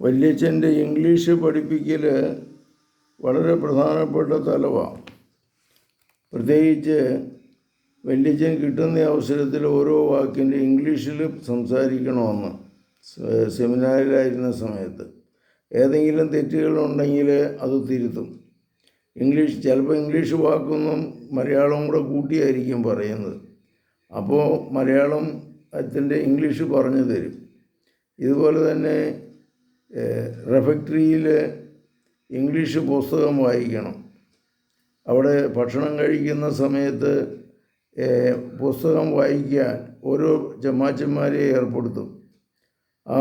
വല്യച്ഛന്റെ English പഠിപ്പിക്കൽ വളരെ പ്രധാനപ്പെട്ട തലവാണ്. പ്രത്യേകിച്ച് വല്യച്ഛൻ കിട്ടുന്ന അവസരത്തിൽ ഓരോ വാക്കിന്റെ ഇംഗ്ലീഷിൽ സംസാരിക്കണമെന്ന് സെമിനാറിലായിരുന്ന സമയത്ത്. ഏതെങ്കിലും തെറ്റുകളുണ്ടെങ്കിൽ അത് തിരുത്തും. ഇംഗ്ലീഷ് ചിലപ്പോൾ ഇംഗ്ലീഷ് വാക്കൊന്നും മലയാളം കൂടെ കൂട്ടിയായിരിക്കും പറയുന്നത്. അപ്പോൾ മലയാളം അതിന്റെ ഇംഗ്ലീഷ് പറഞ്ഞു തരും. ഇതുപോലെ തന്നെ റെഫക്ടറിയിൽ ഇംഗ്ലീഷ് പുസ്തകം വായിക്കണം. അവിടെ ഭക്ഷണം കഴിക്കുന്ന സമയത്ത് പുസ്തകം വായിക്കാൻ ഓരോ ചമ്മാച്ചന്മാരെ ഏർപ്പെടുത്തും. ആ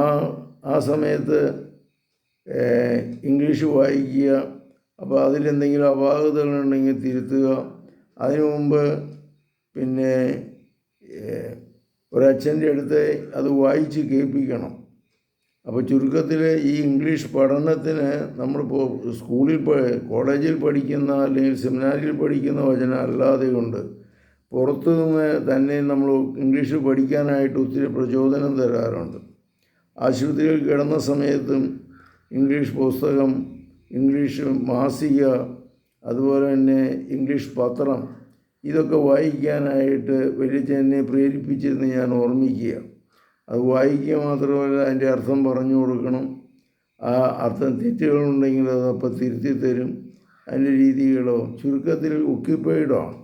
ആ സമയത്ത് ഇംഗ്ലീഷ് വായിക്കുക അപ്പോൾ അതിലെന്തെങ്കിലും അപാകതകളുണ്ടെങ്കിൽ തിരുത്തുക. അതിനു മുമ്പ് പിന്നെ ഒരച്ഛന്റെ അടുത്ത് അത് വായിച്ച് കേൾപ്പിക്കണം. അപ്പോൾ ചുരുക്കത്തിൽ ഈ ഇംഗ്ലീഷ് പഠനത്തിന് നമ്മളിപ്പോൾ സ്കൂളിൽ കോളേജിൽ പഠിക്കുന്ന അല്ലെങ്കിൽ സെമിനാരിൽ പഠിക്കുന്ന വചനം അല്ലാതെ കൊണ്ട് പുറത്തു നിന്ന് തന്നെ നമ്മൾ ഇംഗ്ലീഷ് പഠിക്കാനായിട്ട് ഒത്തിരി പ്രചോദനം തരാറുണ്ട്. ആശുപത്രിയിൽ കിടന്ന സമയത്തും ഇംഗ്ലീഷ് പുസ്തകം ഇംഗ്ലീഷ് മാസിക അതുപോലെ തന്നെ ഇംഗ്ലീഷ് പത്രം ഇതൊക്കെ വായിക്കാനായിട്ട് വലിയ എന്നെ പ്രേരിപ്പിച്ചിരുന്ന് ഞാൻ ഓർമ്മിക്കുക. അത് വായിക്കുക മാത്രമല്ല അതിന്റെ അർത്ഥം പറഞ്ഞു കൊടുക്കണം. ആ അർത്ഥം തെറ്റുകളുണ്ടെങ്കിൽ അത് തിരുത്തി തരും അതിന്റെ രീതികളോ ചുരുക്കത്തിൽ ഒക്യുപ്പൈഡാണ്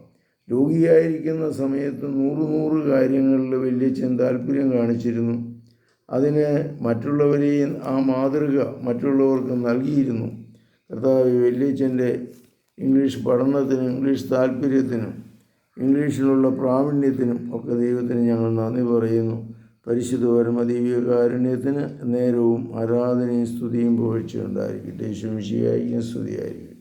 രോഗിയായിരിക്കുന്ന സമയത്ത് നൂറ് നൂറ് കാര്യങ്ങളിൽ വലിയ താല്പര്യം കാണിച്ചിരുന്നു. അതിന് മറ്റുള്ളവരെയും ആ മാതൃക മറ്റുള്ളവർക്ക് നൽകിയിരുന്നു. കർത്താവ് വല്യച്ഛന്റെ ഇംഗ്ലീഷ് പഠനത്തിനും ഇംഗ്ലീഷ് താല്പര്യത്തിനും ഇംഗ്ലീഷിലുള്ള പ്രാവീണ്യത്തിനും ഒക്കെ ദൈവത്തിന് ഞങ്ങൾ നന്ദി പറയുന്നു. പരിശുദ്ധ കാരുണ്യത്തിന് നേരവും ആരാധനയും സ്തുതിയും പുകഴ്ചയുണ്ടായിരിക്കട്ടെ ദേശം മിശിയായിരിക്കും സ്തുതിയായിരിക്കും